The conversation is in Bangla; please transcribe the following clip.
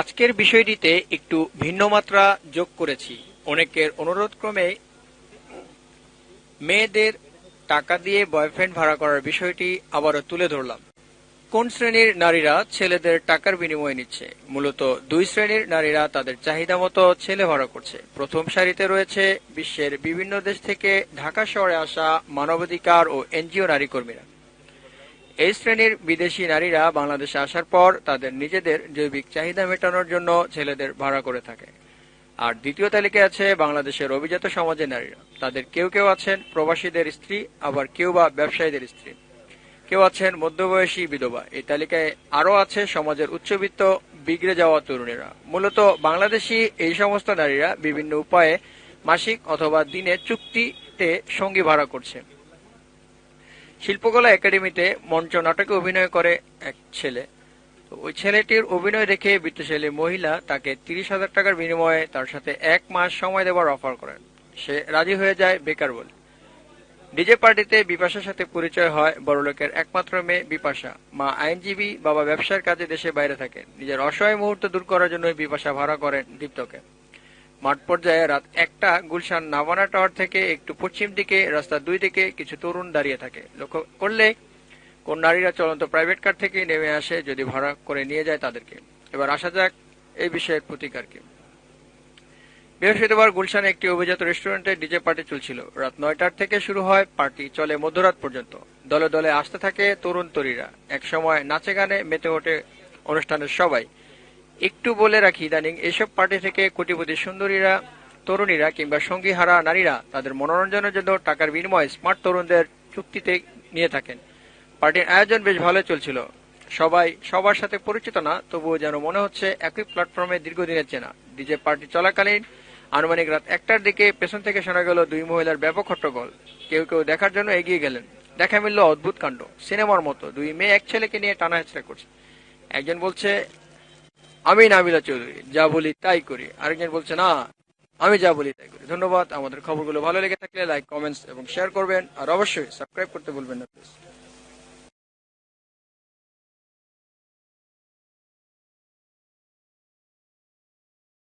আজকের বিষয়টিতে একটু ভিন্ন মাত্রা যোগ করেছি। অনেকের অনুরোধ ক্রমে মেয়েদের টাকা দিয়ে বয়ফ্রেন্ড ভাড়া করার বিষয়টি আবারও তুলে ধরলাম। কোন শ্রেণির নারীরা ছেলেদের টাকার বিনিময়ে নিচ্ছে? মূলত দুই শ্রেণির নারীরা তাদের চাহিদা মতো ছেলে ভাড়া করছে। প্রথম সারিতে রয়েছে বিশ্বের বিভিন্ন দেশ থেকে ঢাকা শহরে আসা মানবাধিকার ও এনজিও নারী কর্মীরা এই শ্রেণির বিদেশি নারীরা বাংলাদেশে আসার পর তাদের নিজেদের জৈবিক চাহিদা মেটানোর জন্য ছেলেদের ভাড়া করে থাকে। আর দ্বিতীয় তালিকায় আছে বাংলাদেশের অভিজাত সমাজের নারীরা। তাদের কেউ কেউ আছেন প্রবাসীদের স্ত্রী, আবার কেউ বা ব্যবসায়ীদের স্ত্রী। কেউ আছেন মধ্যবয়সী বিধবা। এই তালিকায় আরও আছে সমাজের উচ্চবিত্ত, বিগড়ে যাওয়া তরুণীরা। মূলত বাংলাদেশি এই সমস্ত নারীরা বিভিন্ন উপায়ে মাসিক অথবা দিনে চুক্তিতে সঙ্গী ভাড়া করছে। শিল্পকলা একাডেমিতে মঞ্চ নাটকে অভিনয় করে এক ছেলে। ওই ছেলেটির অভিনয় দেখে বিত্তশালী মহিলা তাকে তিরিশ হাজার টাকার বিনিময়ে তার সাথে এক মাস সময় দেওয়ার অফার করেন। সে রাজি হয়ে যায় বেকার বলে। ডিজে পার্টিতে বিপাশার সাথে পরিচয় হয় বড়লোকের একমাত্র মেয়ে বিপাশা। মা আইনজীবী, বাবা ব্যবসার কাজে দেশে বাইরে থাকেন নিজের অসহায় মুহূর্ত দূর করার জন্য বিপাশা ভাড়া করেন দীপ্তকে। মাঠ পর্যায়ে রাত একটা গুলশান নাভানা টাওয়ার থেকে একটু পশ্চিম দিকে, রাস্তা দুই দিকে কিছু তরুণ দাঁড়িয়ে থাকে। লক্ষ্য করলে কোন নারীরা চলন্ত প্রাইভেট কার থেকে নেমে আসে যদি ভাড়া করে নিয়ে যায় তাদেরকে। এবার আসা যাক এই বিষয়ের প্রতিকার কি বৃহস্পতিবার গুলশানে একটি অভিজাত রেস্টুরেন্টে ডিজে পার্টি চলছিল। রাত নয়টার থেকে শুরু হয় পার্টি, চলে মধ্যরাত পর্যন্ত। দলে দলে আসতে থাকে তরুণ তরীরা এক সময় নাচে গানে মেতে ওঠে অনুষ্ঠানের সবাই। একটু বলে রাখি, ইদানিং এসব পার্টি থেকে কোটিপতি সুন্দরীরা, তরুণীরা কিংবা সঙ্গী হারা নারীরা তাদের মনোরঞ্জনের জন্য টাকার বিনিময়ে স্মার্ট তরুণদের চুক্তিতে নিয়ে থাকেন। পার্টির আয়োজন বেশ ভালো চলছিল। সবাই সবার সাথে পরিচিত না, তবুও যেন মনে হচ্ছে একই প্ল্যাটফর্মে দীর্ঘদিনের চেনা। ডিজে পার্টি চলাকালীন আনুমানিক রাত একটার দিকে পেছন থেকে শোনা গেল দুই মহিলার ব্যাপক হট্টগোল। কেউ কেউ দেখার জন্য এগিয়ে গেলেন। দেখা মিলল অদ্ভুত কাণ্ড, সিনেমার মতো। দুই মেয়ে এক ছেলেকে নিয়ে টানা হেঁচড়া করছে। একজন বলছে আমি নাবিলা চৌধুরী, যা বলি তাই করি। আরেকজন বলছে, না, আমি যা বলি তাই করি। ধন্যবাদ, আমাদের খবরগুলো ভালো লেগে থাকলে লাইক, কমেন্টস এবং শেয়ার করবেন। আর অবশ্যই সাবস্ক্রাইব করতে বলবেন না প্লিজ